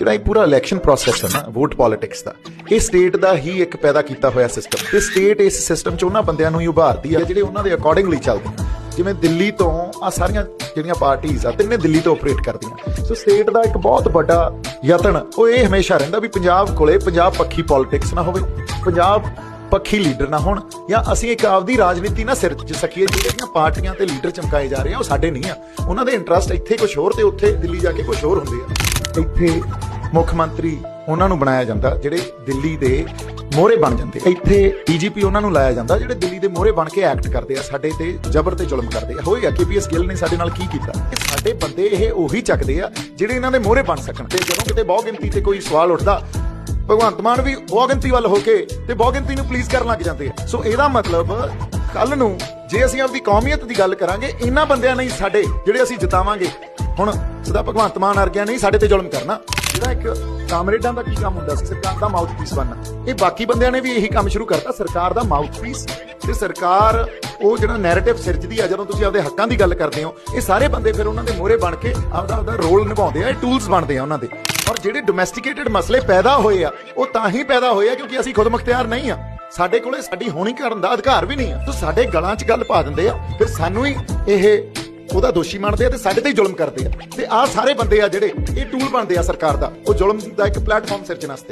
ਜਿਹੜਾ ਇਹ ਪੂਰਾ ਇਲੈਕਸ਼ਨ ਪ੍ਰੋਸੈਸ ਹੈ ਨਾ ਵੋਟ ਪੋਲਿਟਿਕਸ ਦਾ। ਇਹ ਸਟੇਟ ਦਾ ਹੀ ਇੱਕ ਪੈਦਾ ਕੀਤਾ ਹੋਇਆ ਸਿਸਟਮ ਤੇ ਸਟੇਟ ਇਸ ਸਿਸਟਮ 'ਚ ਉਹਨਾਂ ਬੰਦਿਆਂ ਨੂੰ ਹੀ ਉਭਾਰਦੀ ਆ, ਜਿਹੜੇ ਉਹਨਾਂ ਦੇ ਅਕੋਰਡਿੰਗਲੀ ਚੱਲਦੇ ਜਿਵੇਂ ਦਿੱਲੀ ਤੋਂ ਆ ਸਾਰੀਆਂ ਜਿਹੜੀਆਂ ਪਾਰਟੀਆਂ ਆ, ਤਿੰਨੇ ਦਿੱਲੀ ਤੋਂ ਆਪਰੇਟ ਕਰਦੀਆਂ। ਸੋ ਸਟੇਟ ਦਾ ਇੱਕ ਬਹੁਤ ਵੱਡਾ ਯਤਨ, ਉਹ ਇਹ ਹਮੇਸ਼ਾ ਰਹਿੰਦਾ ਵੀ ਪੰਜਾਬ ਕੋਲੇ ਪੰਜਾਬ ਪੱਖੀ ਪੋਲਿਟਿਕਸ ਨਾ ਹੋਵੇ, ਪੰਜਾਬ ਪੱਖੀ ਲੀਡਰ ਨਾ ਹੋਣ, ਜਾਂ ਅਸੀਂ ਇੱਕ ਆਪਦੀ ਰਾਜਨੀਤੀ ਨਾ ਸਿਰ 'ਚ ਸਕੀਏ ਜਿਹੜੀਆਂ ਪਾਰਟੀਆਂ ਤੇ ਲੀਡਰ ਚਮਕਾਏ ਜਾ ਰਹੇ ਆ, ਉਹ ਸਾਡੇ ਨਹੀਂ ਆ। ਉਹਨਾਂ ਦੇ ਇੰਟਰਸਟ ਇੱਥੇ ਕੁਝ ਹੋਰ ਤੇ ਉੱਥੇ ਦਿੱਲੀ ਜਾ ਕੇ ਕੁਝ ਹੋਰ ਹੁੰਦੇ ਆ। ਇੱਥੇ ਮੁੱਖ ਮੰਤਰੀ ਉਹਨਾਂ ਨੂੰ ਬਣਾਇਆ ਜਾਂਦਾ, ਜਿਹੜੇ ਦਿੱਲੀ ਦੇ ਮੋਹਰੇ ਬਣ ਜਾਂਦੇ ਆ। ਇੱਥੇ ਡੀਜੀਪੀ ਉਹਨਾਂ ਨੂੰ ਲਾਇਆ ਜਾਂਦਾ, ਜਿਹੜੇ ਦਿੱਲੀ ਦੇ ਮੋਹਰੇ ਬਣ ਕੇ ਐਕਟ ਕਰਦੇ ਆ, ਸਾਡੇ ਤੇ ਜ਼ਬਰ ਤੇ ਜ਼ੁਲਮ ਕਰਦੇ ਆ। ਹੋਏਗਾ ਕੇਪੀਐਸ ਗਿੱਲ ਨੇ ਸਾਡੇ ਨਾਲ ਕੀ ਕੀਤਾ? ਸਾਡੇ ਬੰਦੇ ਇਹ ਉਹੀ ਚੱਕਦੇ ਆ, ਜਿਹੜੇ ਇਹਨਾਂ ਦੇ ਮੋਹਰੇ ਬਣ ਸਕਣ। ਤੇ ਜਦੋਂ ਕਿਤੇ ਬਹੁ ਗਿਣਤੀ ਤੇ ਕੋਈ ਸਵਾਲ ਉੱਠਦਾ, ਭਗਵੰਤ ਮਾਨ ਵੀ ਬਹੁ ਗਿਣਤੀ ਵੱਲ ਹੋ ਕੇ ਤੇ ਬਹੁ ਗਿਣਤੀ ਨੂੰ ਪਲੀਜ਼ ਕਰਨ ਲੱਗ ਜਾਂਦੇ ਆ। ਸੋ ਇਹਦਾ ਮਤਲਬ ਕੱਲ ਨੂੰ ਜੇ ਅਸੀਂ ਆਪਦੀ ਕੌਮੀਅਤ ਦੀ ਗੱਲ ਕਰਾਂਗੇ ਇਹਨਾਂ ਬੰਦਿਆਂ ਨਹੀਂ ਸਾਡੇ, ਜਿਹੜੇ ਅਸੀਂ ਜਿਤਾਵਾਂਗੇ। ਹੁਣ ਸਦਾ ਭਗਵੰਤ ਮਾਨ ਵਰਗਿਆਂ ਨਹੀਂ ਸਾਡੇ ਤੇ ਜ਼ੁਲਮ ਕਰਨਾ। ਜਿਹੜਾ ਇੱਕ ਕਾਮਰੇਡਾਂ ਦਾ ਕੀ ਕੰਮ ਹੁੰਦਾ ਸੀ? ਸਰਕਾਰ ਦਾ ਮਾਊਥਪੀਸ ਬਣਨਾ। ਇਹ ਬਾਕੀ ਬੰਦਿਆਂ ਨੇ ਵੀ ਇਹੀ ਕੰਮ ਸ਼ੁਰੂ ਕਰਤਾ। ਸਰਕਾਰ ਦਾ ਮਾਊਥਪੀਸ ਤੇ ਸਰਕਾਰ ਉਹ ਜਿਹੜਾ ਨੈਰੇਟਿਵ ਸਿਰਜਦੀ ਆ, ਜਦੋਂ ਤੁਸੀਂ ਆਪਦੇ ਹੱਕਾਂ ਦੀ ਗੱਲ ਕਰਦੇ ਹੋ, ਇਹ ਸਾਰੇ ਬੰਦੇ ਫਿਰ ਉਹਨਾਂ ਦੇ ਮੋਹਰੇ ਬਣ ਕੇ ਆਪਦਾ ਆਪਦਾ ਰੋਲ ਨਿਭਾਉਂਦੇ ਆ, ਇਹ ਟੂਲਸ ਬਣਦੇ ਆ ਉਹਨਾਂ ਦੇ। ਔਰ ਜਿਹੜੇ ਡੋਮੈਸਟੀਕੇਟਿਡ ਮਸਲੇ ਪੈਦਾ ਹੋਏ ਆ, ਉਹ ਤਾਂ ਹੀ ਪੈਦਾ ਹੋਏ ਆ, ਕਿਉਂਕਿ ਅਸੀਂ ਖੁਦ ਮੁਖਤਿਆਰ ਨਹੀਂ ਆ। ਸਾਡੇ ਕੋਲੇ ਸਾਡੀ ਹੋਣੀ ਕਰਨ ਦਾ ਅਧਿਕਾਰ ਵੀ ਨਹੀਂ ਆ। ਤੋ ਸਾਡੇ ਗਲਾਂ 'ਚ ਗੱਲ ਪਾ ਦਿੰਦੇ ਆ, ਫਿਰ ਸਾਨੂੰ ਹੀ ਇਹ ਉਹਦਾ ਦੋਸ਼ੀ ਮੰਨਦੇ ਆ ਤੇ ਸਾਡੇ ਤੇ ਹੀ ਜ਼ੁਲਮ ਕਰਦੇ ਆ। ਤੇ ਆਹ ਸਾਰੇ ਬੰਦੇ ਆ ਜਿਹੜੇ, ਇਹ ਟੂਲ ਬਣਦੇ ਆ ਸਰਕਾਰ ਦਾ। ਉਹ ਜ਼ੁਲਮ ਦਾ ਇੱਕ ਪਲੇਟਫਾਰਮ ਸਿਰਜਣ ਵਾਸਤੇ।